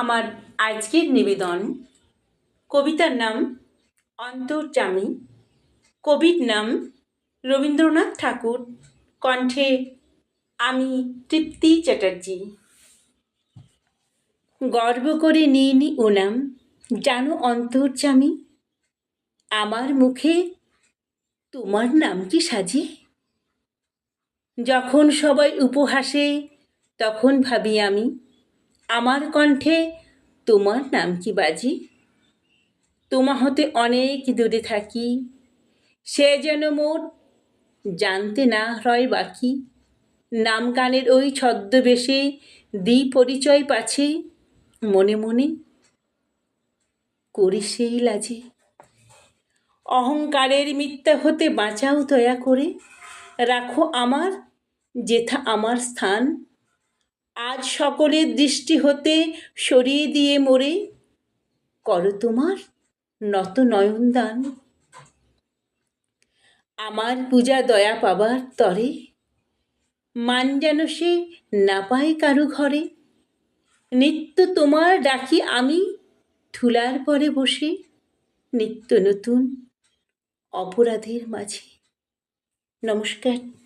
আমার আজকের নিবেদন। কবিতার নাম অন্তর্জামী কবির নাম রবীন্দ্রনাথ ঠাকুর। কণ্ঠে আমি তৃপ্তি চ্যাটার্জি। গর্ব করে নিয়ে নি ওনাম, জানো অন্তর্জামী আমার মুখে তোমার নাম কি সাজে? যখন সবাই উপহাসে, তখন ভাবি আমি আমার কণ্ঠে তোমার নাম কি বাজি? তোমা হতে অনেক দূরে থাকি, সে যেন মোর জানতে না রয় বাকি। নাম গানের ওই ছদ্মবেশে দিই পরিচয় পাছে মনে মনে। করি সেই লাজে। অহংকারের মিথ্যা হতে বাঁচাও দয়া করে। রাখো আমার, যেথা আমার স্থান। আজ সকলের দৃষ্টি হতে সরিয়ে দিয়ে মোরে করো তোমার নত নয়নদান। আমার পূজা দয়া পাবার তরে, মান যেন সে না পায় কারু ঘরে। নিত্য তোমার ডাকি আমি ধুলার পরে বসে, নিত্য নতুন অপরাধের মাঝে। নমস্কার।